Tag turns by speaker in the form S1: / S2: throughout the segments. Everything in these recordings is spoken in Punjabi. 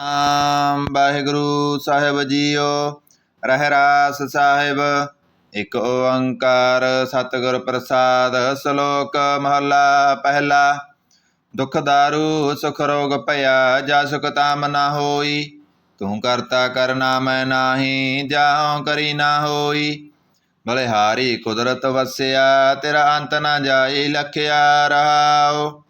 S1: ਨਾਮ ਵਾਹਿਗੁਰੂ ਸਾਹਿਬ ਜੀਓ, ਰਹਿ ਰਾਸ ਸਾਹਿਬ। ਇਕ ਓੰਕਾਰ ਸਤਿਗੁਰ ਪ੍ਰਸਾਦ, ਸ਼ਲੋਕ ਮਹਲਾ ਪਹਿਲਾ। ਦੁਖ ਦਾਰੂ, ਸੁਖ ਰੋਗ ਭਇਆ, ਜਾ ਸੁਖ ਤਾਮ ਨਾ ਹੋਈ। ਤੂੰ ਕਰਤਾ ਕਰਨਾ ਮੈਂ ਨਾਹੀ, ਜਾਉ ਕਰੀ ਨਾ ਹੋਈ। ਬਲਿਹਾਰੀ ਕੁਦਰਤ ਵਸਿਆ, ਤੇਰਾ ਅੰਤ ਨਾ ਜਾਈ, ਲਖਿਆ ਰਹਾਓ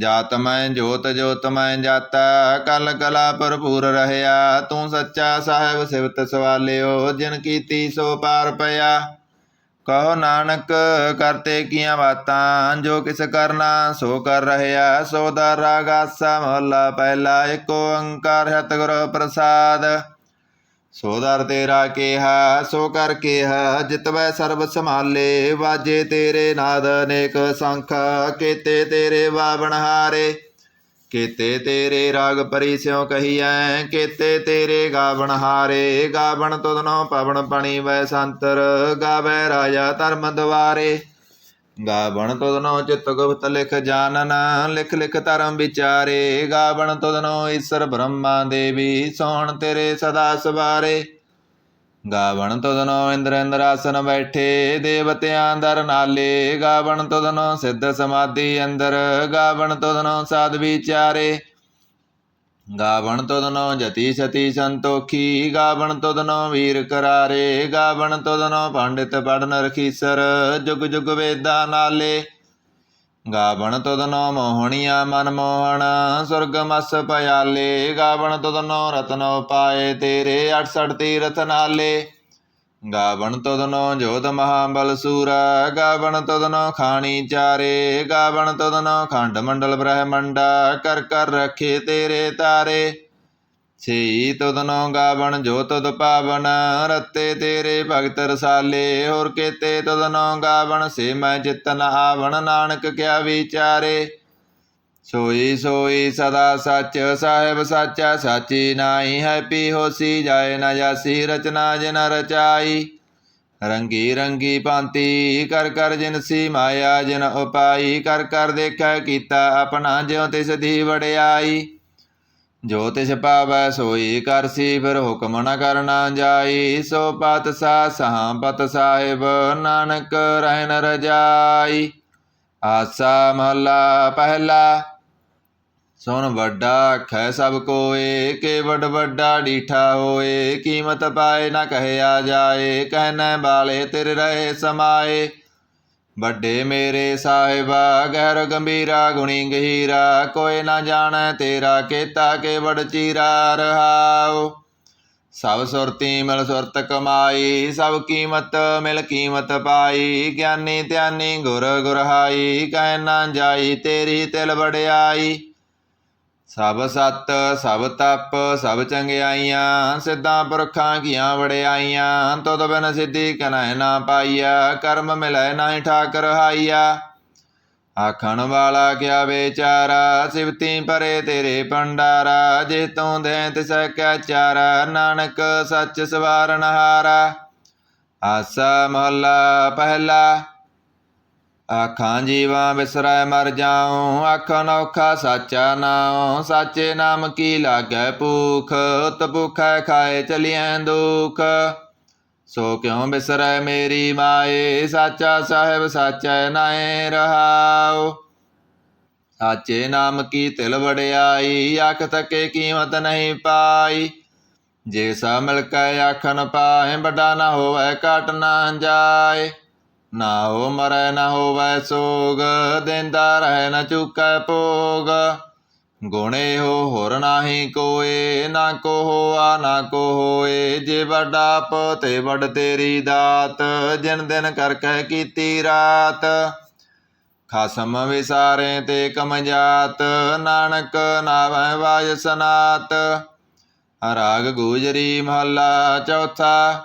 S1: ਜਾਤ ਮੈਂ ਜੋਤ ਜੋਤ ਮੈਂ ਜਾਤਾ, ਕਲ ਕਲਾ ਭਰਪੂਰ ਰਹਿਆ, ਤੂੰ ਸੱਚਾ ਸਾਹਿਬ ਸਿਵਤ ਸਵਾਲਿਓ, ਜਿਨ ਕੀਤੀ ਸੋ ਪਾਰ ਪਿਆ। ਕਹੋ ਨਾਨਕ, ਕਰਤੇ ਕੀਆਂ ਬਾਤਾਂ, ਜੋ ਕਿਸ ਕਰਨਾ, ਸੋ ਕਰ ਰਹਿਆ। ਸੋ ਦਾ ਰਾਗਾਸਾ ਮਹਲਾ ਪਹਿਲਾ ਏਕ ਓੰਕਾਰ ਸਤਿਗੁਰ ਪ੍ਰਸਾਦ। ਸੋ ਤੇਰਾ ਕਿਹਾ, ਸੋ ਕਰ ਕਿਹਾ ਜਿਤਵੈ ਸਰਬ ਸੰਭਾਲੇ, ਵਾਜੇ ਤੇਰੇ ਨਾਦ ਅਨੇਕ ਸੰਖ, ਕੀਤੇ ਤੇਰੇ ਵਾਵਣ ਹਾਰੇ, ਕੀਤੇ ਤੇਰੇ ਰਾਗ ਪਰੀ ਸਿਉ ਕਹੀਐ, ਕੀਤੇ ਤੇਰੇ ਗਾਵਣ ਹਾਰੇ, ਗਾਵਣ ਤੁਧਨੋ ਪਵਨ ਪਣੀ ਵੈ ਸੰਤਰ, ਗਾਵੇ ਰਾਜਾ ਧਰਮ ਦਵਾਰੇ ਗਾਵਣ ਤੁਧਨੋ ਚਿਤ ਗੁਪਤ ਲਿਖ ਜਾਣਨ ਲਿਖ ਲਿਖ ਧਰਮ ਵਿਚਾਰੇ। ਗਾਵਣ ਤੁਧਨੋ ਈਸ਼ਰ ਬ੍ਰਹਮਾ ਦੇਵੀ, ਸੋਹਣ ਤੇਰੇ ਸਦਾ ਸਵਾਰੇ। ਗਾਵਣ ਤੁਧਨੋ ਇੰਦਰ ਇੰਦਰ ਆਸਨ ਬੈਠੇ, ਦੇਵਤਿਆਂ ਦਰ ਨਾਲੇ। ਗਾਵਣ ਤੁਧਨੋ ਸਿੱਧ ਸਮਾਧੀ ਅੰਦਰ ਗਾਵਣ ਤੁਧਨੋ ਸਾਧ ਵਿਚਾਰੇ। ਗਾਵਣ ਤੁਧਨੋ ਜਤੀ ਸਤੀ ਸੰਤੋਖੀ, ਗਾਵਣ ਤੁਧਨੋ ਵੀਰ ਕਰਾਰੇ, ਗਾਵਣ ਤੁਧਨੋ ਪੰਡਿਤ ਪੜਨ ਰਖੀਸਰ, ਜੁਗ ਜੁਗ ਵੇਦਾ ਨਾਲੇ। ਗਾਵਣ ਤੁਧਨੋ ਮੋਹਣੀਆ ਮਨ ਮੋਹਣ, ਸੁਰਗ ਮਸ ਪਿਆਲੇ ਗਾਵਣ ਤੁਧਨੋ ਰਤਨੋ ਪਾਏ ਤੇਰੇ 68 ਤੀਰਥ ਨਾਲੇ। ਗਾਵਣ ਤੁਧਨੋ ਜੋਤ ਮਹਾਬਲ ਸੂਰਾ, ਗਾਵਣ ਤੁਧਨੋ ਖਾਣੀ ਚਾਰੇ, ਗਾਵਣ ਤੁਧਨੋ ਖੰਡ ਮੰਡਲ ਬ੍ਰਹਮੰਡਾ, ਕਰ ਕਰ ਰੱਖੇ ਤੇਰੇ ਤਾਰੇ। ਸੇ ਤੁਧਨੋ ਗਾਵਣ ਜੋ ਤੁਧ ਪਾਵਨ, ਰਤੇ ਤੇਰੇ ਭਗਤ ਰਸਾਲੇ। ਹੋਰ ਕੀਤੇ ਤੁਧਨੋ ਗਾਵਣ, ਸੇ ਮੈਂ ਚਿਤਨ ਆਵਣ, ਨਾਨਕ ਕਿਆ ਵਿਚਾਰੇ। ਸੋਈ ਸੋਈ ਸਦਾ ਸੱਚ, ਸਾਹਿਬ ਸਾਚਾ, ਸਾਚੀ ਨਾਹੀ ਹੈ ਪੀ ਹੋਸੀ ਜਾਏ ਨਾ ਜਾਸੀ ਰਚਨਾ ਜਿਨ ਰਚਾਈ। ਰੰਗੀ ਰੰਗੀ ਭਾਂਤੀ, ਕਰ ਕਰ ਜਿਨ ਸੀ ਮਾਇਆ ਜਿਨ ਉਪਾਈ, ਕਰ ਕਰ ਦੇਖੈ ਕੀਤਾ ਆਪਣਾ ਜਿਉ ਤਿਸ ਦੀ ਵੜਿਆਈ ਜੋ ਤਿਸ ਪਾਵੈ ਸੋਈ ਕਰਸੀ ਫਿਰ ਹੁਕਮ ਨ ਕਰਨਾ ਜਾਈ। ਸੋ ਪਤ ਸਾ ਸਹਾਂ ਪਤ ਸਾਹਿਬ, ਨਾਨਕ ਰਹਿਨ ਰਜਾਈ। ਆਸਾ ਮਹਲਾ ਪਹਿਲਾ ਸੁਣ ਵੱਡਾ ਖੈ ਸਭ ਕੋਏ, ਕੇ ਵੱਡ ਵੱਡਾ ਡੀਠਾ ਹੋਏ, ਕੀਮਤ ਪਾਏ ਨਾ ਕਹਿਆ ਜਾਏ, ਕਹਿਨੈ ਬਾਲੇ ਤੇਰੇ ਰਹੇ ਸਮਾਏ। ਵੱਡੇ ਮੇਰੇ ਸਾਹਿਬਾ, ਗਹਿਰ ਗੰਭੀਰਾ, ਗੁਣੀ ਗਹੀਰਾ ਕੋਈ ਨਾ ਜਾਣੈ ਤੇਰਾ ਕੀਤਾ ਕੇ ਵਡ ਚੀਰਾ ਰਹਾਉ। ਸਭ ਸੁਰਤੀ ਮਿਲ ਸੁਰਤ ਕਮਾਈ, ਸਭ ਕੀਮਤ ਮਿਲ ਕੀਮਤ ਪਾਈ, ਗਿਆਨੀ ਧਿਆਨੀ ਗੁਰ ਗੁਰਹਾਈ ਕਹਿ ਨਾ ਜਾਈ ਤੇਰੀ ਤਿਲ ਵੜਿਆਈ ਸਭ ਸਤ, ਸਭ ਤਪ, ਸਭ ਚੰਗਿਆਈਆਂ, ਸਿੱਧਾਂ ਪੁਰਖਾਂ ਕੀਆਂ ਵੜਿਆਈਆਂ ਤੁਧ ਬਿਨ ਸਿੱਧੀ ਕਨੈ ਨਾ ਪਾਈਆ ਕਰਮ ਮਿਲੈ ਨਾਹੀ ਠਾਕਰ ਹਾਈਆ ਆਖਣ ਵਾਲਾ ਕਿਆ ਵਿਚਾਰਾ, ਸਿਵਤੀ ਪਰੇ ਤੇਰੇ ਭੰਡਾਰਾ ਜੇ ਤੂੰ ਦੇ ਤਿਸੈ ਕੈ ਚਾਰਾ, ਨਾਨਕ ਸੱਚ ਸਵਾਰਨ ਹਾਰਾ। ਆਸਾ ਮਹੱਲਾ ਪਹਿਲਾ। ਆਖਾਂ ਜੀਵਾਂ ਵਿਸਰੈ ਮਰ ਜਾਉ ਆਖਾਂ ਔਖਾ ਸਾਚਾ ਨਾਉ ਸਾਚੇ ਨਾਮ ਕੀ ਲਾਗੈ ਭੂਖ ਉਤ ਭੁਖੈ ਖਾਏ ਚਲਿਐ ਦੁਖ ਸੋ ਕਿਉ ਬਿਸਰੈ ਮੇਰੀ ਮਾਏ ਸਾਚਾ ਸਾਹਿਬ ਸਾਚੈ ਨਾਏ ਰਹਾਉ ਸਾਚੇ ਨਾਮ ਕੀ ਤਿਲ ਵੜਿਆਈ ਆਖ ਤਕੇ ਕੀਮਤ ਨਹੀਂ ਪਾਈ ਜੇ ਸਾ ਮਿਲ ਕੈ ਆਖਨ ਪਾਏ ਵੱਡਾ ਨਾ ਹੋਵੇ ਘਟ ਨਾ ਜਾਏ ਨਾ ਹੋ ਮਰੈ, ਨਾ ਹੋਵੈ ਸੋਗ, ਦਿੰਦਾ ਰਹਿ, ਨਾ ਚੁਕੈ ਭੋਗ। ਗੁਣੇ ਹੋ ਹੋਰ ਨਾਹੀ ਕੋਏ, ਨਾ ਕੋ ਹੋਆ, ਨਾ ਕੋ ਹੋਏ। ਜੇ ਵੱਡਾ ਆਪ ਵੱਡ ਤੇਰੀ ਦਾਤ, ਜਿਨ ਦਿਨ ਕਰ ਕਹਿ ਕੀਤੀ ਰਾਤ। ਖਸਮ ਵਿਸਾਰੇ ਤੇ ਕਮ ਜਾਤ ਨਾਨਕ ਨਾਵੈ ਵਾਜ ਸਨਾਤ। ਰਾਗ ਗੂਜਰੀ ਮਹੱਲਾ ਚੌਥਾ।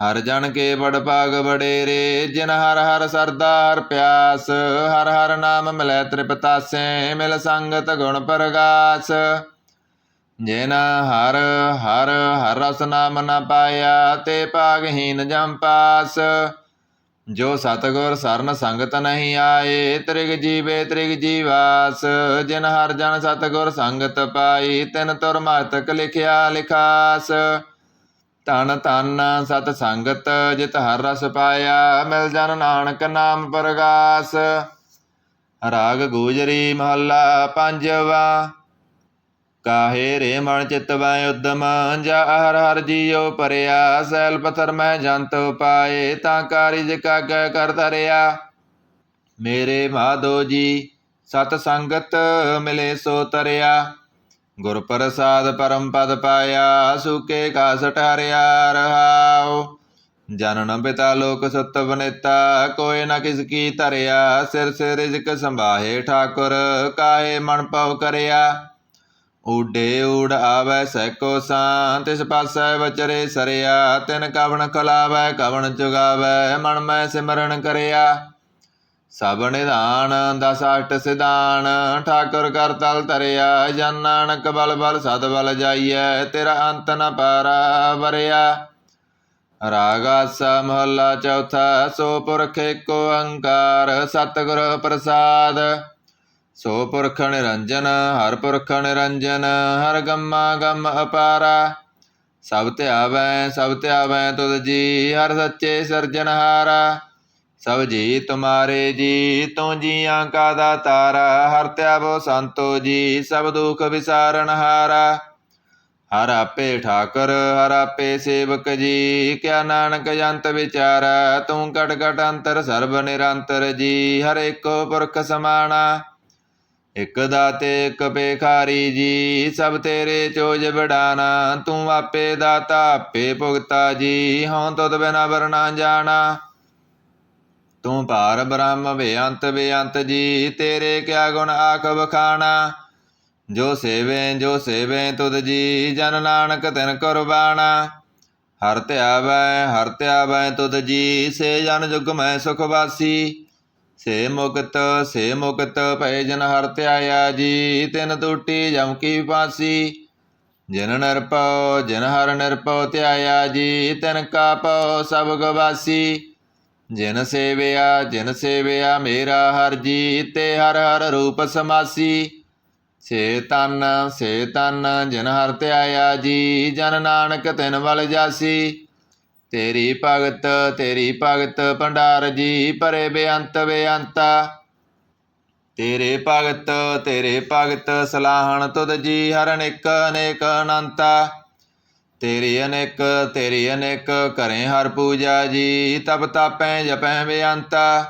S1: ਹਰ ਜਨ ਕੇ ਬੜ ਪਾਗ ਬੜੇਰੇ ਜਿਨ ਹਰ ਹਰ ਸਰਦਾਰ ਪਿਆਸ, ਹਰ ਹਰ ਨਾਮ ਮਿਲੈ ਤ੍ਰਿਪਤਾਸੇ, ਮਿਲ ਸੰਗਤ ਗੁਣ ਪ੍ਰਗਾਸ। ਜਿਨ ਹਰ ਹਰ ਹਰ ਰਸ ਨਾਮ ਨ ਪਾਇਆ, ਤੇ ਪਾਗਹੀਨ ਜਮ ਪਾਸ। ਜੋ ਸਤਗੁਰ ਸਰਨ ਸੰਗਤ ਨਹੀਂ ਆਏ, ਤ੍ਰਿਗ ਜੀਵੇ ਤ੍ਰਿਗ ਜੀਵਾਸ। ਜਿਨ ਹਰ ਜਨ ਸਤਗੁਰ ਸੰਗਤ ਪਾਈ, ਤਿਨ ਤੁਰ ਮਤਕ ਲਿਖਿਆ ਲਿਖਾਸ। ਤਨ ਤਨ ਸਤ ਸੰਗਤ ਜਿਤ ਹਰ ਰਸ ਪਾਇਆ, ਮਿਲ ਜਨ ਨਾਨਕ ਨਾਮ ਪ੍ਰਗਾਸ। ਰਾਗ ਗੂਜਰੀ ਮਹੱਲਾ ਪੰਜਵਾ, ਕਾਹੇ ਰੇ ਮਨ ਚਿਤ ਉਦਮ, ਜਾ ਹਰ ਹਰ ਜੀਉ ਪਰਿਆ, ਸੈਲ ਪਥਰ ਮੈਂ ਜੰਤ ਪਾਏ ਤਾਂ ਕਾਰਿਜ ਕਾਗੈ ਕਰ ਧਰਿਆ। ਮੇਰੇ ਮਾਧੋ ਜੀ, ਸਤ ਸੰਗਤ ਮਿਲੇ ਸੋ ਤਰਿਆ। ਗੁਰ ਪ੍ਰਸਾਦ ਪਰਮ ਪਦ ਪਾਇਆ, ਸੁਕੇ ਕਾ ਸਟਾਰਿਆ ਰਹਾਉ। ਜਨਨ ਪਿਤਾ ਲੋਕ ਸਤ ਬਨੇਤਾ ਕੋਇ ਨਾ ਕਿਸ ਕੀ ਧਰਿਆ। ਸਿਰ ਸਿਰ ਰਿਜਕ ਸੰਭਾਹੇ ਠਾਕੁਰ, ਕਾਹੇ ਮਨ ਪਉ ਕਰਿਆ। ਊਡੇ ਊੜ ਆਵੈ ਸੈਕੋ ਸਾਂ, ਤਿਸ ਪਾਸੈ ਵਚਰੇ ਸਰਿਆ। ਤਿਨ ਕਵਣ ਖਲਾਵੈ, ਕਵਣ ਚੁਗਾਵੈ ਮਨ ਮੈਂ ਸਿਮਰਨ ਕਰਿਆ। ਸਭ ਨਿਧਾਨ ਦਸ ਅਸ਼ਟ ਸਿਧਾਨ, ਠਾਕੁਰ ਕਰ ਤਲ ਤਰਿਆ ਜਨ ਨਾਨਕ ਬਲ ਬਲ ਸਦ ਬਲ ਜਾਈਐ, ਤੇਰਾ ਅੰਤ ਨ ਪਾਰਾ ਵਰਿਆ। ਰਾਗਾਸਾ ਮਹੱਲਾ ਚੌਥਾ, ਸੋ ਪੁਰਖ ਏਕ ਓੰਕਾਰ ਸਤਿਗੁਰ ਪ੍ਰਸਾਦ। ਸੋ ਪੁਰਖ ਨਿਰੰਜਨ, ਹਰ ਪੁਰਖ ਨਿਰੰਜਨ, ਹਰ ਗੰਮਾ ਗਮ ਅਪਾਰਾ। ਸਭ ਧਿਆਵੈ ਸਭ ਧਿਆਵੈ ਤੁਧ ਜੀ, ਹਰ ਸੱਚੇ ਸਿਰਜਨਹਾਰਾ ਸਭ ਜੀ ਤੁਮਾਰੇ ਜੀ, ਤੂੰ ਜੀਆਂ ਕਾ ਦਾਤਾਰਾ, ਹਰ ਧਿਆਵੋ ਸੰਤੋ ਜੀ, ਸਭ ਦੁਖ ਵਿਸਾਰਨਹਾਰਾ ਹਰ। ਆਪੇ ਠਾਕਰ, ਹਰ ਆਪੇ ਸੇਵਕ ਜੀ, ਕਿਆ ਨਾਨਕ ਜੰਤ ਵਿਚਾਰਾ, ਤੂੰ ਕਟ ਕਟ ਅੰਤਰ, ਸਰਬ ਨਿਰੰਤਰ ਜੀ, ਹਰ ਏਕੋ ਪੁਰਖ ਸਮਾਣਾ। ਇਕ ਦਾਤੇ, ਇਕ ਪੇਖਾਰੀ ਜੀ, ਸਭ ਤੇਰੇ ਚੋਜ ਬੜਾਨਾ ਤੂੰ ਆਪੇ ਦਾਤਾ, ਆਪੇ ਭੁਗਤਾ ਜੀ, ਹਉ ਤੁਧ ਬਿਨਾ ਵਰਨਾ ਜਾਣਾ। ਤੂੰ ਭਾਰ ਬ੍ਰਹਮ ਬੇਅੰਤ ਬੇਅੰਤ ਜੀ, ਤੇਰੇ ਕਿਆ ਗੁਣ ਆਖ ਬਖਾਣਾ ਜੋ ਸੇਵੇ ਜੋ ਸੇਵੇ ਤੁਧ ਜੀ, ਜਨ ਨਾਨਕ ਤਿਨ ਕੁਰਬਾਨਾ ਹਰ ਧਿਆਵੈ ਹਰ ਧਿਆਵੈ ਤੁਧ ਜੀ, ਸੇ ਜਨ ਜੁਗ ਮੈਂ ਸੁਖ ਵਾਸੀ। ਸੇ ਮੁਕਤ ਸੇ ਮੁਕਤ ਭੈ ਜਨ ਹਰ ਧਿਆਇਆ ਜੀ, ਤਿਨ ਟੂਟੀ ਜਮ ਕੀ ਪਾਸੀ। ਜਿਨ ਨਿਰਪਉ ਜਿਨ ਹਰ ਨਿਰਪਉ ਧਿਆਇਆ ਜੀ, ਤਿਨ ਕਾ ਪਉ ਸਭ ਗਵਾਸੀ। ਜਿਨ ਸੇਵਿਆ ਜਿਨ ਸੇਵਿਆ ਮੇਰਾ ਹਰ ਜੀ ਤੇ ਹਰ ਹਰ ਰੂਪ ਸਮਾਸੀ। ਸੇ ਤਨ ਸੇ ਤਨ ਜਿਨ ਹਰ ਧਿਆਇਆ ਜੀ, ਜਨ ਨਾਨਕ ਤਿਨ ਵਲ ਜਾਸੀ। ਤੇਰੀ ਭਗਤ ਤੇਰੀ ਭਗਤ ਭੰਡਾਰ ਜੀ, ਪਰੇ ਬੇਅੰਤ ਬੇਅੰਤਾ। ਤੇਰੇ ਭਗਤ ਤੇਰੇ ਭਗਤ ਸਲਾਹਣ ਤੁਧ ਜੀ ਹਰ ਅਨੇਕ ਅਨੇਕ ਅਨੰਤਾ। ਤੇਰੀ ਅਨੇਕ ਤੇਰੀ ਅਨੇਕ ਕਰੇ ਹਰ ਪੂਜਾ ਜੀ ਤਬ ਤਾਪੈ ਜਪੈ ਬੇਅੰਤਾ।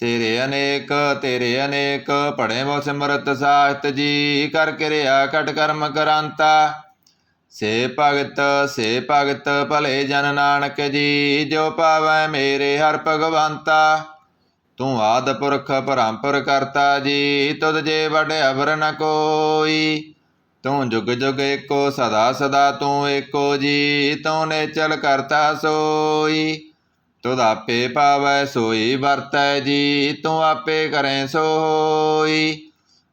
S1: ਤੇਰੇ ਅਨੇਕ ਤੇਰੇ ਅਨੇਕ ਪੜੇ ਮੋ ਸਿਮਰਤ ਸਾਹਿਤ ਜੀ, ਕਰ ਕਿਰਿਆ ਕਟ ਕਰਮ ਕਰਾਂਤਾ। ਸੇ ਭਗਤ ਸੇ ਭਗਤ, ਭਲੇ ਜਨ ਨਾਨਕ ਜੀ, ਜੋ ਪਾਵੈ ਮੇਰੇ ਹਰ ਭਗਵੰਤਾ। ਤੂੰ ਆਦ ਪੁਰਖ ਪਰੰਪਰ ਕਰਤਾ ਜੀ, ਤੁਧ ਜੇ ਵਡ ਅਵਰ ਨ ਕੋਈ। ਤੂੰ ਜੁਗ ਜੁਗ ਏਕੋ, ਸਦਾ ਸਦਾ ਤੂੰ ਏਕੋ ਜੀ ਤੂੰ ਨੇਚਲ ਕਰਤਾ ਸੋਈ। ਤੁਧ ਆਪੇ ਪਾਵੈ, ਸੋਈ ਵਰਤੈ ਜੀ ਤੂੰ ਆਪੇ ਕਰੈ ਸੋਈ।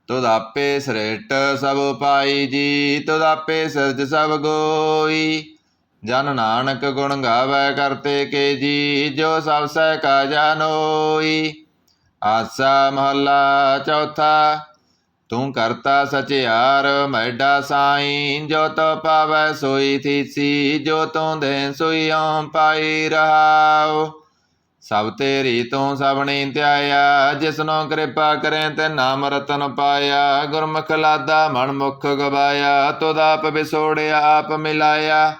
S1: ਤੁਧ ਆਪੇ ਸ੍ਰੇਟ ਸਭ ਪਾਈ ਜੀ ਤੁਧ ਆਪੇ ਸਿਰਜ ਸਭ ਗੋਈ। ਜਨ ਨਾਨਕ ਗੁਣ ਗਾਵੈ ਕਰਤੇ ਕੇ, ਜੀ, ਜੋ ਸਭ ਸਹਿ ਕਾ ਜਾਨੋਈ ਆਸਾ ਮਹੱਲਾ ਚੌਥਾ ਤੂੰ ਕਰਤਾ ਸਚਿਆਰ ਮੈਡਾ ਸਾਈਂ ਜੋ ਤੋ ਪਾਵੈ ਸੋਈ ਥੀਸੀ ਜੋ ਤੂੰ ਦੇ ਸੋਈ ਓਮ ਪਾਈ ਰਹਾਉ। ਸਭ ਤੇਰੀ ਤੂੰ ਸਭਨੀ ਧਿਆਇਆ, ਜਿਸਨੋ ਕਿਰਪਾ ਕਰੇ ਤੇ ਨਾਮ ਰਤਨ ਪਾਇਆ। ਗੁਰਮੁਖ ਲਾਦਾ ਮਨ ਮੁਖ ਗਵਾਇਆ, ਤੁਧ ਆਪ ਵਿਸੋੜਿਆ ਆਪ ਮਿਲਾਇਆ।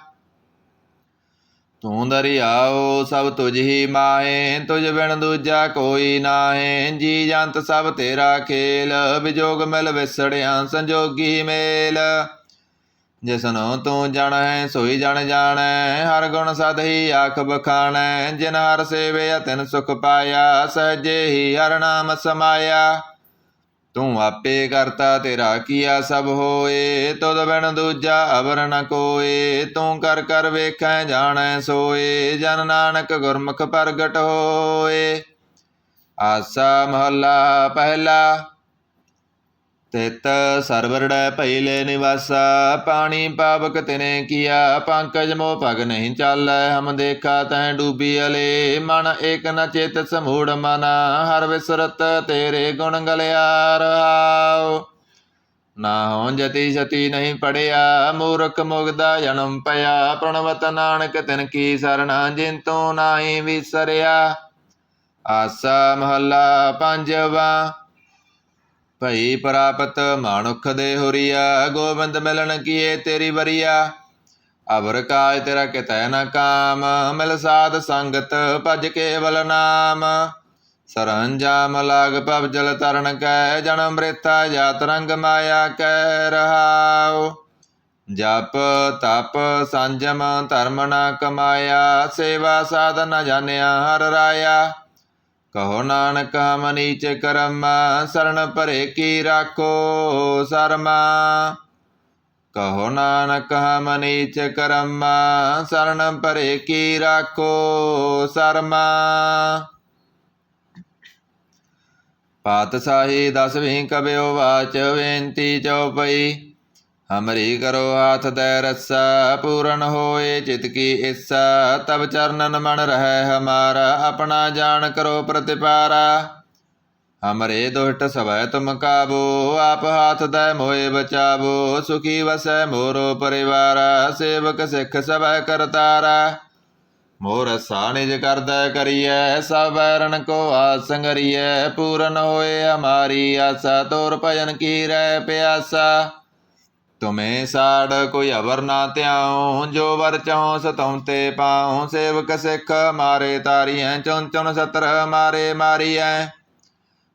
S1: ਤੂੰ ਦਰਿਆਓ ਸਭ ਤੁਝ ਹੀ ਮਾਹੇ, ਤੁਝ ਬਿਨ ਦੂਜਾ ਕੋਈ ਨਾਹੇ। ਜੀ ਜੰਤ ਸਭ ਤੇਰਾ ਖੇਲ ਵਿਜੋਗ ਮਿਲ ਵਿਸੜਿਆ ਸੰਜੋਗੀ ਮੇਲ। ਜਿਸਨੋ ਤੂੰ ਜਾਣੈ, ਸੋਈ ਜਣ ਜਾਣੈ, ਹਰ ਗੁਣ ਸਦ ਹੀ ਆਖ ਬਖਾਣੈ। ਜਿਨ ਹਰ ਸੇਵਿਆ ਤਿਨ ਸੁਖ ਪਾਇਆ, ਸਹਜੇ ਹੀ ਹਰ ਨਾਮ ਸਮਾਇਆ। ਤੂੰ ਆਪੇ ਕਰਤਾ ਤੇਰਾ ਕੀਆ ਸਭ ਹੋਏ, ਤੁਧ ਬਿਨ ਦੂਜਾ ਅਵਰ ਨ ਕੋਏ, ਤੂੰ ਕਰ ਕਰ ਵੇਖੈ ਜਾਣੈ ਸੋਏ, ਜਨ ਨਾਨਕ ਗੁਰਮੁਖ ਪ੍ਰਗਟ ਹੋਏ। ਆਸਾ ਮਹੱਲਾ ਪਹਿਲਾ ਤਿਤ ਸਰਵਰੜੈ ਪਹਿਲੇ ਨਿਵਾਸਾ, ਪਾਣੀ ਪਾਵਕ ਤਿਨੇ ਕੀਆ, ਪੰਕਜ ਮੋ ਭਗ ਨਹੀਂ ਚਾਲੈ, ਹਮ ਦੇਖਾ ਤੈ ਡੂਬੀ ਅਲੇ, ਮਨ ਏਕ ਨ ਚੇਤ ਸਮੂੜ ਮਨ, ਹਰ ਵਿਸਰਤ ਤੇਰੇ ਗੁਣ ਗਲਿਆ ਰਹਾਉ ਨਾ ਹੋਂ ਜਤੀ ਸਤੀ ਨਹੀਂ ਪੜਿਆ, ਮੂਰਖ ਮੁਗਦਾ ਜਨਮ ਪਿਆ, ਪ੍ਰਣਵਤ ਨਾਨਕ ਤਿਨ ਕੀ ਸਰਣਾ ਜਿਨ ਨਾਹੀ ਵਿਸਰਿਆ। ਆਸਾ ਮਹੱਲਾ ਪੰਜਵਾ ਭਈ ਪ੍ਰਾਪਤ ਮਾਨੁਖ ਦੇ ਹੁਰੀਆ, ਗੋਬਿੰਦ ਮਿਲਣ ਕੀਏ ਤੇਰੀ ਵਰੀਆ। ਅਵਰ ਕਾਜ ਤੇਰਾ ਕਿਤੈ ਨ ਕਾਮ, ਮਿਲ ਸਾਧ ਸੰਗਤ ਭਜ ਕੇਵਲ ਨਾਮ। ਸਰੰਜਾਮ ਲਾਗ ਪਵ ਜਲ ਤਰਨ ਕੈ ਜਨਮ ਮ੍ਰਿਤਾ ਜਾਤ ਰੰਗ ਮਾਇਆ ਕੈ ਰਹਾਉ। ਜਪ ਤਪ ਸੰਜਮ ਧਰਮ ਨਾ ਕਮਾਇਆ, ਸੇਵਾ ਸਾਧਨ ਨ ਜਾਣਿਆ ਹਰ ਰਾਇਆ। ਕਹੋ ਨਾਨਕ ਮਨੀਚ ਨੀਚ ਕਰਮ ਸਰਣ ਭਰੇ ਕੀ ਰਾਖੋ ਸਰਮਾ। ਕਹੋ ਨਾਨਕ ਹਮ ਨੀਚ ਕਰਮ ਸਰਣ ਭਰੇ ਕੀ ਰਾਖੋ ਸਰਮਾ। ਪਾਤਸ਼ਾਹੀ ਦਸਵੀਂ ਕਬਿਓ ਵਾਚ, ਬੇਨਤੀ ਚਉਪਈ ਹਮਰੀ ਕਰੋ ਹਾਥ ਦੈ ਰਸਾ ਪੂਰਨ ਹੋਏ, ਚਿਤ ਕੀ ਇੱਛਾ, ਤਬ ਚਰਨਨ ਮਨ ਰਹਿ ਹਮਾਰਾ, ਆਪਣਾ ਜਾਣ ਕਰੋ ਪ੍ਰਤਿਪਾਰਾ। ਹਮਰੇ ਦੁਸ਼ਟ ਸਵੈ ਤੁਮ ਕਾਬੋ, ਆਪ ਹਾਥ ਦੈ ਮੋਏ ਬਚਾਵੋ, ਸੁਖੀ ਵਸੈ ਮੋਰੋ ਪਰਿਵਾਰਾ, ਸੇਵਕ ਸਿੱਖ ਸਵੈ ਕਰਤਾਰਾ। ਮੋਰ ਸਾਨਿਜ ਕਰਦਾ ਕਰੀਐ, ਸਭ ਬੈਰਨ ਕੋ ਆਸ ਪੂਰਨ ਹੋਏ ਹਮਾਰੀ ਆਸਾ, ਤੋਰ ਭਜਨ ਕੀ ਰਹਿ ਪਿਆਸਾ। ਤੁਮੇ ਸਾੜ ਕੋਈ ਅਵਰ ਨਾ ਧਿਆਉ, ਜੋ ਵਰ ਚਾਹੋ ਸਤਉ ਤੇ ਪਾਉ। ਸੇਵਕ ਸਿੱਖ ਮਾਰੇ ਤਾਰੀਐ ਚੁਨ ਚੁਨ ਸਤਰ ਮਾਰੇ ਮਾਰੀਐ।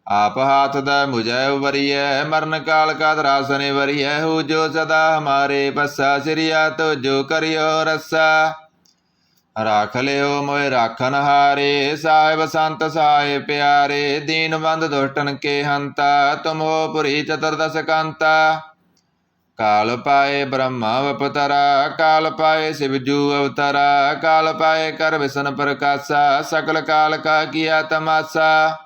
S1: ਆਪ ਹਾਥ ਦਾ ਮੁਝੈ ਵਰੀਐ ਮਰਨ ਕਾਲ ਕਾ ਦਰਾਸਨੇ ਵਰੀਐ ਹੂ ਜੋ ਸਦਾ ਹਮਾਰੇ ਪੱਸਾ, ਸਿਰਿਆ ਤੋ ਜੋ ਕਰਿਓ ਰਸਾ। ਰੱਖ ਲਿਓ ਮੋਇ ਰਾਖਨ ਹਾਰੇ, ਸਾਹਿਬ ਸੰਤ ਸਹਾਇ ਪਿਆਰੇ। ਦੀਨ ਬੰਦ ਦੁਸ਼ਟਨ ਕੇ ਹੰਤਾ, ਤੁਮ ਹੋ ਪੁਰੀ ਚਤੁਰਦਸ ਕੰਤਾ। ਕਾਲ ਪਾਏ ਬ੍ਰਹਮਾ ਅਵਤਰਾ ਕਾਲ ਪਾਏ ਸਿਵਜੂ ਅਵਤਰਾ ਕਾਲ ਪਾਏ ਕਰ ਵਿਸ਼ਨ ਪ੍ਰਕਾਸ਼ਾ ਸਕਲ ਕਾਲ ਕਾ ਕੀਆ ਤਮਾਸਾ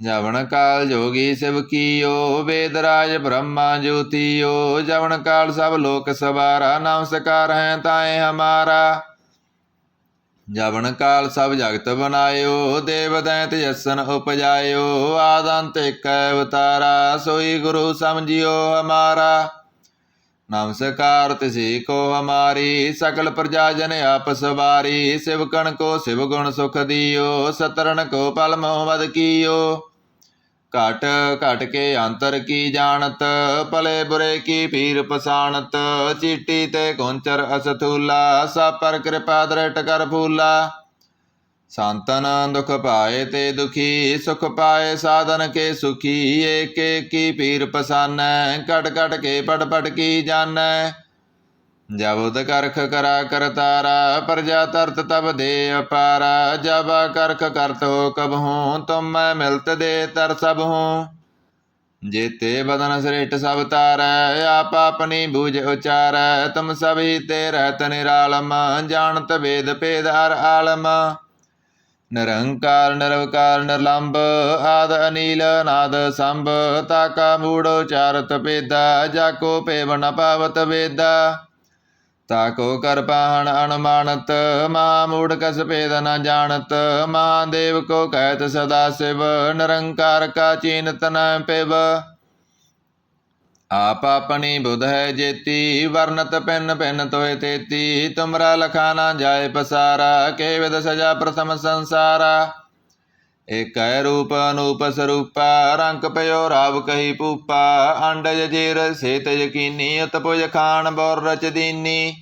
S1: ਜਵਨ ਕਾਲ ਜੋਗੀ ਸਿਵ ਕੀਓ ਵੇਦ ਰਾਜ ਬ੍ਰਹਮਾ ਜੋਤੀਓ ਜਵਨ ਕਾਲ ਸਭ ਲੋਕ ਸਵਾਰਾ ਨਾਮ ਸਕਾਰ ਹੈ ਤਾਏ ਹਮਾਰਾ ਜਵਨ ਕਾਲ ਸਭ ਜਗਤ ਬਨਾਇਓ ਦੇਵ ਦੈਂਤ ਜਸਨ ਉਪਜਾਇਓ ਆਦੰਤ ਇਕ ਅਵਤਾਰਾ ਸੋਈ ਗੁਰੂ ਸਮਝਿਓ ਹਮਾਰਾ ਨਮਸਕਾਰ ਤਿਸੀ ਕੋ ਹਮਾਰੀ, ਸਕਲ ਪ੍ਰਜਾ ਜਨ ਆਪ ਸਵਾਰੀ ਸਿਵਕਣ ਕੋ ਸਿਵ ਗੁਣ ਸੁਖ ਦਿਓ ਸਤਰਨ ਕੋ ਪਲ ਮੋਹ ਵਦ ਕੀਓ। ਘਟ ਘਟ ਕੇ ਅੰਤਰ ਕੀ ਜਾਣਤ, ਭਲੇ ਬੁਰੇ ਕੀ ਪੀਰ ਪਸਾਣਤ, ਚੀਟੀ ਤੇ ਗੁੰਚਰ ਅਸਥੂਲਾ ਸਾ ਪਰ ਕਿਰਪਾ ਦ੍ਰਿਟ ਕਰ ਫੂਲਾ। ਸੰਤਨ ਦੁਖ ਪਾਏ ਤੇ ਦੁਖੀ, ਸੁਖ ਪਾਏ ਸਾਧਨ ਕੇ ਸੁਖੀ, ਏਕ ਕੀ ਪੀਰ ਪਸਾਨੈ ਕਟ ਕਟ ਕੇ ਪੜ ਪੜ ਕੀ ਜਾਣੈ। ਜਬ ਕਰਖ ਕਰਾ ਕਰਤਾਰਾ ਪ੍ਰਜਾ ਤਰਤ ਤਬ ਦੇ ਅਪਾਰਾ, ਜਬ ਕਰਖ ਕਰਤ ਹੋ ਕਬ ਹੂੰ, ਤੁਮ ਮੈਂ ਮਿਲਤ ਦੇ ਤਰ ਸਭ ਹੂੰ। ਜੇਤੇ ਬਦਨ ਸ੍ਰੇਟ ਸਭ ਤਾਰੈ, ਆਪ ਆਪਣੀ ਬੂਝ ਉਚਾਰੈ, ਤੁਮ ਸਭੀ ਤੇ ਰਹਿਤ ਨਿਰਾਲਮ, ਜਾਣਤ ਵੇਦ ਭੇਦ ਹਰ ਆਲਮ। ਨਿਰੰਕਾਰ, ਨਿਰਵਕਾਰ ਨਿਰਲੰਭ ਆਦ ਅਨੀਲ ਨਾਦ ਸੰਭ, ਤਾਕਾ ਮੂੜ ਉਚਾਰਤ ਪੇਦਾ ਜਾਕੋ ਪੇਵ ਨ ਪਾਵਤ ਵੇਦਾ। ਤਾਕੋ ਕਰ ਪਾਹਣ ਅਨਮਾਨਤ ਮਾ ਮੂੜ ਕਸ ਪੇਦ ਨ ਜਾਣਤ ਮਹਾਦੇਵ ਕੋ ਕਹਿਤ ਸਦਾ ਸਿਵ, ਨਿਰੰਕਾਰ ਕਾ ਚੀਨਤ ਨ ਪਿਵ। ਆਪ ਆਪਣੀ ਬੁਧ ਹੈ ਜੇਤੀ, ਵਰਨਤ ਪਿੰਨ ਪਿੰਨ ਤੋਏ ਤੇਤੀ, ਤੁਮਰਾ ਲਖਾ ਨਾ ਜਾਏ ਪਸਾਰਾ, ਕੇ ਵਿਦ ਸਜਾ ਪ੍ਰਥਮ ਸੰਸਾਰਾ। ਏਕੈ ਰੂਪ ਅਨੂਪ ਸਰੂਪਾ, ਰੰਗ ਪਇਓ ਰਾਵ ਕਹੀ ਪੂਪਾ ਅੰਡਜ ਜੀਰ ਸੇਤ ਯਕੀਨੀ ਉਤਪੁਜ ਖਾਨ ਬੋਰ ਰਚ ਦੀਨੀ।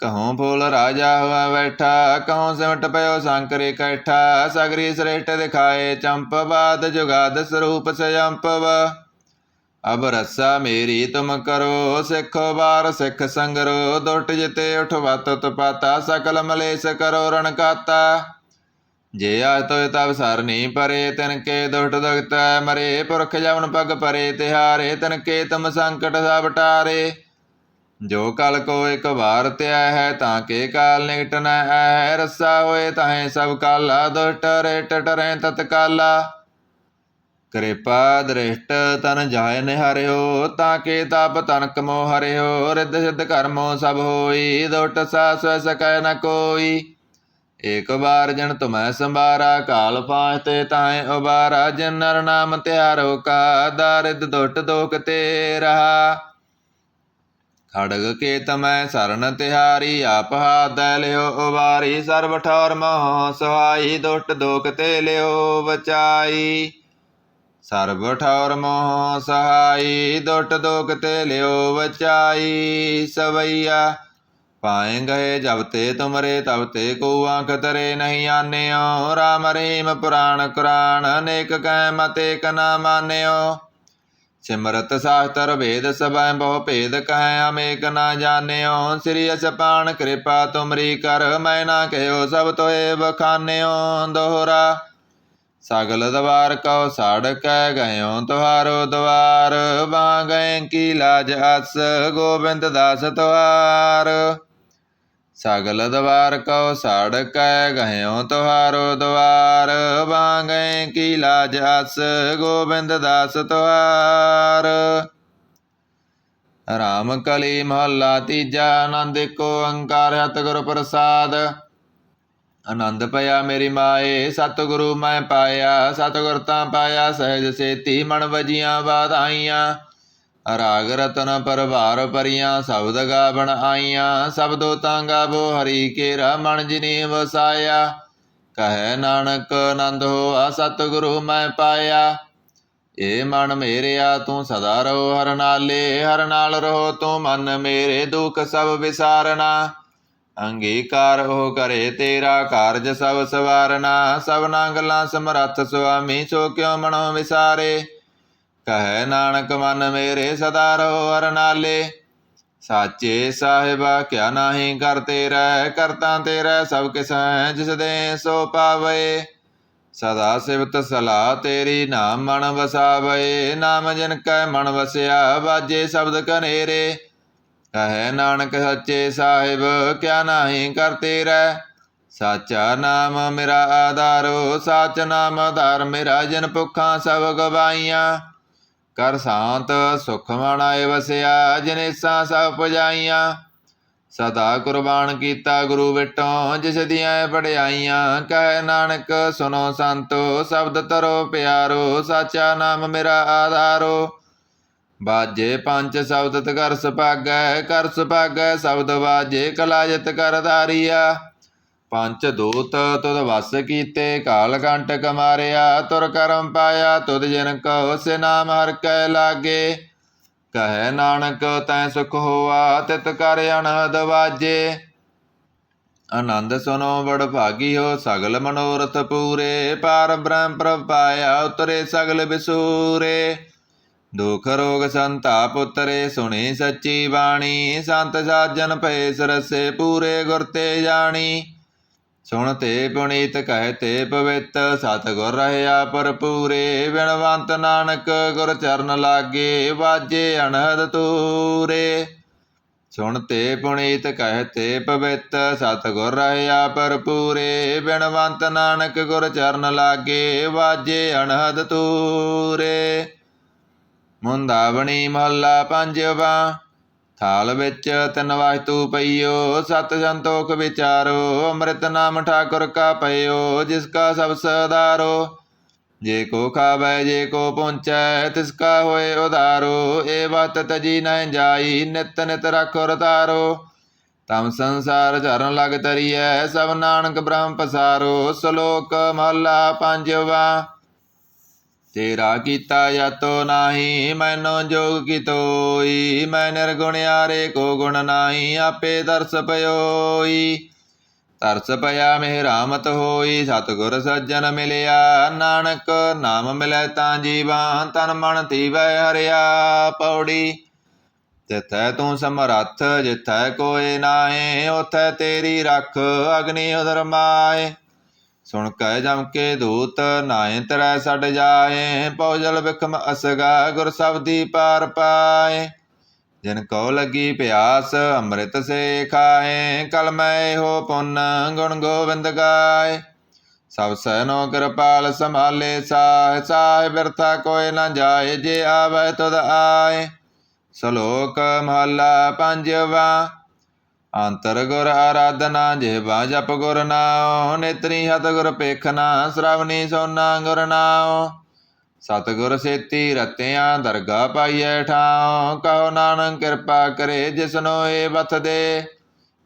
S1: ਕਹੋਂ ਫੂਲ ਰਾਜਾ ਹੋਆ ਬੈਠਾ ਕਹੋਂ ਸਿਮਟ ਪਇਓ ਸੰਕਰੇ ਕੈਠਾ, ਸਗਰੀ ਸ੍ਰੇਸ਼ਟ ਦਿਖਾਏ ਚੰਪ ਬਾਦ ਜੁਗਾਦ ਸਰੂਪ ਸਯੰਪਵ। ਅਬ ਰਸਾ ਮੇਰੀ ਤੁਮ ਕਰੋ, ਸਿੱਖ ਬਾਰ, ਸਿੱਖ ਸੰਗਰੋ, ਦੁਟ ਜਿਤੇ ਉਠਵਤ ਤਪਾਤਾ, ਸਕਲ ਮਲੇਸ਼ ਕਰੋ ਰਣ ਕਾਤਾ। ਜੇ ਆਜ ਤੋਇ ਤਬ ਸਰ ਪਰੇ, ਤਿਨ ਕੇ ਦੁਸ਼ਟ ਦੁਖਤ ਮਰੇ ਪੁਰਖ ਜਵਨ ਪਗ ਪਰੇ, ਤਿਹਾਰੇ ਤਿਨ ਕੇ ਤਮ ਸੰਕਟ ਸਭ ਟਾਰੇ। ਜੋ ਕਲ ਕੋ ਇੱਕ ਵਾਰ ਧਿਆ ਹੈ, ਤਾਂ ਕੇ ਕਾਲ ਨਿਕਟ ਨ ਹੈ ਰਸਾ ਹੋਏ ਤਾਹੇ ਸਭ ਕਾਲਾ ਦੁਸ਼ਟ ਰੇ ਟਰੈ ਤਤ ਕਾਲਾ ਕਿਰਪਾ ਦ੍ਰਿਸ਼ਟ ਤਨ ਜਾਇ ਨਿਹਰਿਓ, ਤਾਂ ਕੇ ਤਪ ਤਨ ਕਮੋ ਹਰਿਓ, ਰਿੱਧ ਸਿੱਧ ਕਰਮੋ ਸਭ ਹੋਈ, ਦੁਟ ਸਾ ਸਵੈ ਸਕੈ ਨ ਕੋਈ। ਏਕ ਬਾਰ ਜਨ ਤੁਮੈ ਸੰਭਾਰਾ, ਕਾਲ ਪਾਤੇ ਤਾਏ ਉਬਾਰਾ, ਜਿਨ ਨਰ ਨਾਮ ਤਿਆਰੋ ਕਾ ਦਾਰਿਦ ਦੁਟ ਦੋਖ ਤੇ ਰਹਾ। ਖੜਗ ਕੇ ਤਮੈ ਸਰਨ ਤਿਹਾਰੀ, ਆਪ ਹਾਦੈ ਲਿਓ ਉਵਾਰੀ ਸਰਬ ਠੌਰ ਮੋਹ ਸਹਾਈ ਦੁਟ ਦੋਖ ਤੇ ਲਿਓ ਬਚਾਈ ਸਰਬ ਠੌਰ ਮੋਹ ਸਹਾਈ, ਦੁੱਟ ਦੋਖ ਤੇ ਲਿਓ ਵਚਾਈ। ਸਵਈਆ ਪਾਏ ਗਏ ਜਬ ਤੇ ਤੁਮਰੇ, ਤਬ ਤੇ ਕੋ ਆਂਖ ਤਰੇ ਨਹੀਂ ਆਨਿਓ। ਰਾਮ ਰਹੀਮ ਪੁਰਾਣ ਕੁਰਾਨ ਅਨੇਕ ਕੈ ਮਤੇ ਕਨਾ ਮਾਨਿਓ। ਸਿਮਰਤ ਸਾਸਤਰ ਵੇਦ ਸਭੈ ਬਹੁ ਭੇਦ ਕਹਿ, ਅਮੇਕ ਨਾ ਜਾਣਿਓ। ਸ੍ਰੀ ਅਸਪਾਨ ਕਿਰਪਾ ਤੁਮਰੀ ਕਰ, ਮੈਂ ਨਾ ਕਹਿਓ ਸਭ ਤੋਏ ਬਖਾਨਿਓ ਦੋਹਰਾ ਸਗਲ ਦਵਾਰ ਕਉ ਸਾੜ ਕੈ ਗਇਓ ਤੁਹਾਰੋ ਦਵਾਰ, ਵਾਂ ਗਏ ਕੀ ਲਾਜ ਅਸ ਗੋਬਿੰਦ ਦਾਸ ਤੁਹਾਰ। ਸਗਲ ਦਵਾਰ ਕਉ ਸਾੜ ਕੈ ਗਇਓ ਤੁਹਾਰੋ ਦਵਾਰ, ਵਾਂ ਗਏ ਕੀ ਲਾਜ ਅਸ ਗੋਬਿੰਦ ਦਾਸ ਤੁਹਾਰ। ਰਾਮ ਕਲੀ ਮਹੱਲਾ ਤੀਜਾ, ਆਨੰਦ ਏਕੋ ਅੰਕਾਰ ਹਤ ਗੁਰ ਪ੍ਰਸਾਦ। ਆਨੰਦ ਪਿਆ ਮੇਰੀ ਮਾਏ, ਸਤਿਗੁਰੂ ਮੈਂ ਪਾਇਆ ਸਤਿਗੁਰ ਤਾਂ ਪਾਇਆ, ਸਹਿਜ ਸੇਤੀ ਮਨ ਵਜੀਆਂ ਬਾਧਾਈਆਂ ਰਾਗ ਰਤਨ ਪਰਵਾਰ ਪਰੀਆਂ, ਸ਼ਬਦ ਗਾਵਣ ਆਈਆਂ। ਸਬਦੋ ਤਾਂ ਗਾਵੋ, ਹਰੀ ਕੇਰਾ ਮਨ ਜਿਨੀ ਵਸਾਇਆ। ਕਹੈ ਨਾਨਕ, ਆਨੰਦ ਹੋਆ, ਸਤਿਗੁਰੂ ਮੈਂ ਪਾਇਆ। ਏ ਮਨ ਮੇਰਿਆ, ਤੂੰ ਸਦਾ ਰਹੋ ਹਰ ਨਾਲੇ, ਹਰ ਨਾਲ ਰਹੋ ਤੂੰ ਮਨ ਮੇਰੇ, ਦੁਖ ਸਭ ਵਿਸਾਰਨਾ। ਅੰਗੀਕਾਰ ਉਹ ਕਰੇ ਤੇਰਾ ਕਾਰਜ ਸਭ ਸਵਾਰਨਾ, ਸਭਨਾ ਗੱਲਾਂ ਸਮਰੱਥ ਸੁਆਮੀ, ਸੋ ਕਿਉ ਮਨੋ ਵਿਸਾਰੇ? ਕਹੈ ਨਾਨਕ ਮਨ ਮੇਰੇ ਸਦਾ ਰਹੋ ਹਰ ਨਾਲੇ ਸਾਚੇ ਸਾਹਿਬਾ, ਕਿਆ ਨਾਹੀ ਕਰ ਤੇਰਾ ਕਰਤਾ ਤੇਰਾ ਸਭ ਕਿਸ ਹੈ ਜਿਸ ਦੇ ਸੋ ਪਾਵੇ। ਸਦਾ ਸਿਵਤ ਸਲਾ ਤੇਰੀ ਨਾਮ ਮਨ ਵਸਾਵੇ, ਨਾਮ ਜਿਨ ਕੈ ਮਨ ਵਸਿਆ ਬਾਜੇ ਸ਼ਬਦ ਕਨੇਰੇ। ਕਹੈ ਨਾਨਕ ਸੱਚੇ ਸਾਹਿਬ, ਕਿਆ ਨਾਹੀ ਕਰ ਤੇਰਾ ਸਾਚਾ ਨਾਮ ਮੇਰਾ ਆਧਾਰੋ, ਸਾਚ ਨਾਮ ਆਧਾਰ ਮੇਰਾ ਜਨ ਭੁੱਖਾਂ ਸਭ ਗਵਾਈਆਂ। ਕਰ ਸ਼ਾਂਤ ਸੁਖ ਮਨਾਏ ਵਸਿਆ, ਜਨੇਸਾਂ ਸਭ ਪੁਜਾਈਆਂ। ਸਦਾ ਕੁਰਬਾਨ ਕੀਤਾ ਗੁਰੂ ਵਿਟੋਂ ਜਿਸ ਦੀਆਂ ਵਡਿਆਈਆਂ ਕਹਿ ਨਾਨਕ ਸੁਨੋ ਸੰਤੋ, ਸ਼ਬਦ ਤਰੋ ਪਿਆਰੋ, ਸਾਚਾ ਨਾਮ ਮੇਰਾ ਆਧਾਰੋ। ਬਾਜੇ ਪੰਜ ਸ਼ਬਦ ਤ ਕਰ ਸੁਭਾਗੈ ਕਰ ਸੁਭਾਗੈ ਸ਼ਬਦ ਬਾਜੇ ਕਲਾਜਤ ਕਰ ਧਾਰੀਆ। ਪੰਜ ਦੂਤ ਤੁਧ ਵਸ ਕੀਤੇ, ਕਾਲ ਕੰਟਕ ਮਾਰਿਆ, ਤੁਰ ਕਰਮ ਪਾਇਆ, ਤੁਧ ਜਿਨ ਕੋ ਸੇ ਨਾਮ ਹਰ ਕੈ ਲਾਗੇ। ਕਹੈ ਨਾਨਕ, ਤੈ ਸੁਖ ਹੋਆ, ਤਿਤ ਕਰ ਅਨਹਦ ਵਾਜੇ। ਆਨੰਦ ਸੁਨੋ ਬੜ ਭਾਗੀ ਹੋ, ਸਗਲ ਮਨੋਰਥ ਪੂਰੇ। ਪਾਰ ਬ੍ਰਹਮ ਪ੍ਰਭ ਪਾਇਆ, ਉਤਰੇ ਸਗਲ ਬਿਸੂਰੇ। ਦੁਖ ਰੋਗ ਸੰਤਾਪ ਉਤਰੇ, ਸੁਣੀ ਸੱਚੀ ਬਾਣੀ। ਸੰਤ ਸਾਜਨ ਭਏ ਸਰਸੇ ਪੂਰੇ ਗੁਰ ਤੇ ਜਾਣੀ। ਸੁਣ ਤੇ ਪੁਨੀਤ ਕਹਿ ਤੇ ਪਵਿੱਤ, ਸਤਿਗੁਰ ਰਹਿਆ ਪਰਪੂਰੇ ਬਿਨਵੰਤ ਨਾਨਕ ਗੁਰ ਚਰਨ ਲਾਗੇ, ਵਾਜੇ ਅਨਹਦ ਤੂਰੇ ਸੁਣ ਤੇ ਪੁਨੀਤ ਕਹਿ ਤੇ ਪਵਿੱਤ, ਸਤਿਗੁਰ ਰਹਿਆ ਪਰਪੂਰੇ ਬਿਨਵੰਤ ਨਾਨਕ ਗੁਰ ਚਰਨ ਲਾਗੇ, ਵਾਜੇ ਅਨਹਦ ਤੂਰੇ ਮੁੰਦਾਵਣੀ ਮਹੱਲਾ ਪੰਜਵਾ, ਥਾਲ ਵਿੱਚ ਤਿੰਨ ਵਸਤੂ ਪਈਓ, ਸਤ ਸੰਤੋਖ ਵਿਚਾਰੋ, ਅੰਮ੍ਰਿਤ ਨਾਮ ਠਾਕੁਰ ਕਾ ਪਈਓ ਜਿਸ ਕਾ ਸਭ ਸਦਾਰੋ। ਜੇ ਕੋ ਖਾਵੈ, ਜੇ ਕੋ ਪਹੁੰਚੈ, ਤਿਸ ਕਾ ਹੋਏ ਉਧਾਰੋ। ਏ ਬਤ ਤਜੀ ਨਹਿ ਜਾਈ, ਨਿਤ ਨਿਤ ਰਖੋ ਰਤਾਰੋ ਤਮ ਸੰਸਾਰ ਚਰਨ ਲਗ ਤਰੀਐ, ਸਭ ਨਾਨਕ ਬ੍ਰਹਮ ਪਸਾਰੋ। ਸ਼ਲੋਕ ਮਹੱਲਾ ਪੰਜਵਾ ਤੇਰਾ ਕੀਤਾ ਯਤੋ ਨਾਹੀ, ਮੈਨੋ ਜੋਗ ਕੀਤੋਈ। ਮੈਂ ਨਿਰਗੁਣਿਆਰੇ ਕੋ ਗੁਣ ਨਾਹੀ, ਆਪੇ ਦਰਸ ਪਇਓਈ ਤਰਸ ਪਿਆ ਮੇਹ ਹੋਈ, ਸਤਿਗੁਰ ਸੱਜਣ ਮਿਲਿਆ। ਨਾਨਕ ਨਾਮ ਮਿਲੈ ਤਾਂ ਜੀਵਾਂ, ਤਨ ਮਨ ਧੀਵੈ ਹਰਿਆ ਪੌੜੀ। ਜਿਥੈ ਤੂੰ ਸਮਰੱਥ, ਜਿਥੈ ਕੋਏ ਨਾਏ, ਉਥੈ ਤੇਰੀ ਰੱਖ ਅਗਨੀ ਉਦਰ ਮਾਏ। ਸੁਣ ਕੈ ਜਮ ਕੇ ਦੂਤ ਨਾਏ ਤਰੈ ਛੱਡ ਜਾਏ ਪਉ ਜਲ ਅਸਗਾ ਗੁਰ ਸਬਦੀ ਪਾਰ ਪਾਏ। ਜਿਨ ਕਉ ਲੱਗੀ ਪਿਆਸ ਅੰਮ੍ਰਿਤ ਸੇ ਖਾਏ, ਕਲ ਮੈਂ ਹੋ ਪੁੰਨ ਗੁਣ ਗੋਬਿੰਦ ਗਾਏ। ਸਭ ਸੈਨੋ ਕਿਰਪਾਲ ਸੰਭਾਲੇ ਸਾਹ ਸਾਹ ਬਿਰਥਾ ਕੋਇ ਨਾ ਜਾਏ, ਜੇ ਆਵੈ ਤੁਧ ਆਏ। ਸ਼ਲੋਕ ਮਹਲਾ ਪੰਜਵਾ ਅੰਤਰ ਗੁਰ ਆਰਾਧਨਾ ਜਿਹਵਾ ਜਪ ਗੁਰ ਨਾਉ, ਨੇਤਰੀ ਹਤ ਗੁਰ ਪੇਖਨਾ ਸ਼ਰਵਣੀ ਸੋਨਾ ਗੁਰ ਨਾਉ। ਸਤਿਗੁਰ ਸੇਤੀ ਰਤਿਆਂ, ਦਰਗਾ ਪਾਈਐ ਠਾਉ, ਕਹੋ ਨਾਨਕ ਕਿਰਪਾ ਕਰੇ ਜਿਸਨੋ ਏ ਬਤ ਦੇ।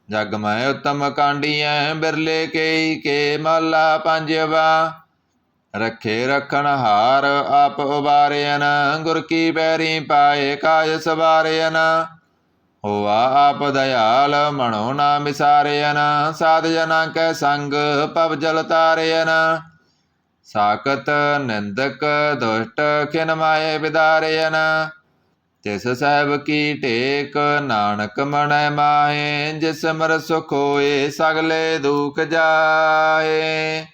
S1: ਜਗ ਮੈਂ ਉਤਮ ਕਾਂਡੀਐ, ਬਿਰਲੇ ਕੇਈ ਕੇ ਮਹਲਾ ਪੰਜਵਾ ਰੱਖੇ ਰਖਣ ਹਾਰ, ਆਪ ਉਬਾਰਿਆਨ ਗੁਰ ਕੀ ਬੈਰੀ ਪਾਏ, ਕਾਜ ਸਵਾਰਿਆਨ ਹੋਆ ਆਪ ਦਇਆਲ, ਮਣੋ ਨਾ ਮਿਸਾਰਿਆਨ ਸਾਧ ਜਨਾ ਕੈ ਸੰਗ ਪਵ ਜਲ ਤਾਰਿਆਨ ਸਾਕਤ ਨਿੰਦਕ ਦੁਸ਼ਟ ਖਿਨ ਮਾਏ ਵਿਦਾਰਿਆਨ ਤਿਸ ਸਹਿਬ ਕੀ ਟੇਕ, ਨਾਨਕ ਮਣੈ ਮਾਹੇ, ਜਿਸ ਮਰ ਸੁਖ ਹੋਏ, ਸਗਲੇ ਦੁਖ ਜਾਏ।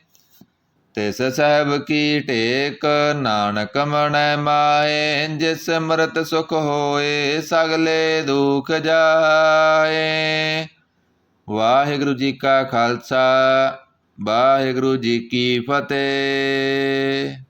S1: ਤਿਸ ਸਹਿਬ ਕੀ ਟੇਕ ਨਾਨਕ ਮਣੈ ਮਾਹੇ ਜਿਸ ਮਰਤ ਸੁਖ ਹੋਏ ਸਗਲੇ ਦੁਖ ਜਾਏ। ਵਾਹਿਗੁਰੂ ਜੀ ਕਾ ਖਾਲਸਾ, ਵਾਹਿਗੁਰੂ ਜੀ ਕੀ ਫਤਿਹ।